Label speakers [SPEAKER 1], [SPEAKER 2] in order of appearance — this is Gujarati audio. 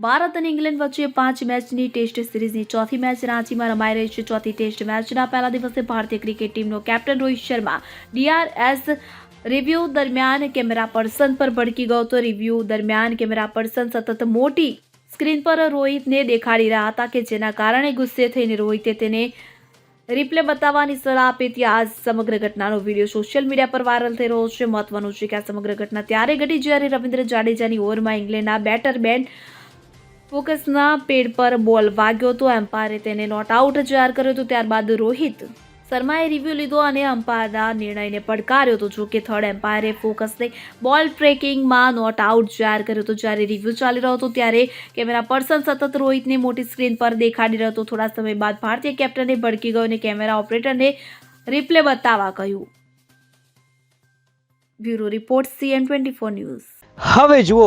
[SPEAKER 1] ભારત અને ઇંગ્લેન્ડ વચ્ચે પાંચ મેચની ટેસ્ટ સિરીઝની ચોથી મેચ રાંચીમાં રમાઈ રહી છે. ચોથી ટેસ્ટ મેચના પહેલા દિવસે ભારતીય ક્રિકેટ ટીમનો captain Rohit Sharma DRS review દરમિયાન કેમેરા પર્સન પર ભડકી ગયો હતો. રિવ્યૂ દરમિયાન કેમેરા પર્સન સતત મોટી સ્ક્રીન પર રોહિતને દેખાડી રહ્યા હતા કે જેના કારણે ગુસ્સે થઈને રોહિતે તેને રિપ્લે બતાવવાની સલાહ આપી. હતી આ સમગ્ર ઘટનાનો વીડિયો સોશિયલ મીડિયા પર વાયરલ થઈ રહ્યો છે. મહત્વનું છે કે આ સમગ્ર ઘટના ત્યારે ઘટી જ્યારે રવિન્દ્ર જાડેજાની ઓવરમાં ઇંગ્લેન્ડના બેટર બેન ફોકસના પેડ પર બોલ વાગ્યો હતો એમ્પાયરે તેને નોટ આઉટ જાહેર કર્યો હતો. ત્યારબાદ રોહિત શર્માએ રિવ્યૂ લીધો અને અમ્પાયરના નિર્ણયને પડકાર્યો હતો. જો કે થર્ડ એમ્પાયરે ફોકસને બોલ ટ્રેકિંગમાં નોટ આઉટ જાહેર કર્યો હતો. જ્યારે રિવ્યૂ ચાલી રહ્યો હતો ત્યારે કેમેરા પર્સન સતત રોહિતને મોટી સ્ક્રીન પર દેખાડી રહ્યો હતો. થોડા સમય બાદ ભારતીય કેપ્ટને ભડકી ગયો અને કેમેરા ઓપરેટરને રિપ્લે બતાવવા કહ્યું. Bureau report CN twenty four news.
[SPEAKER 2] હવે જુઓ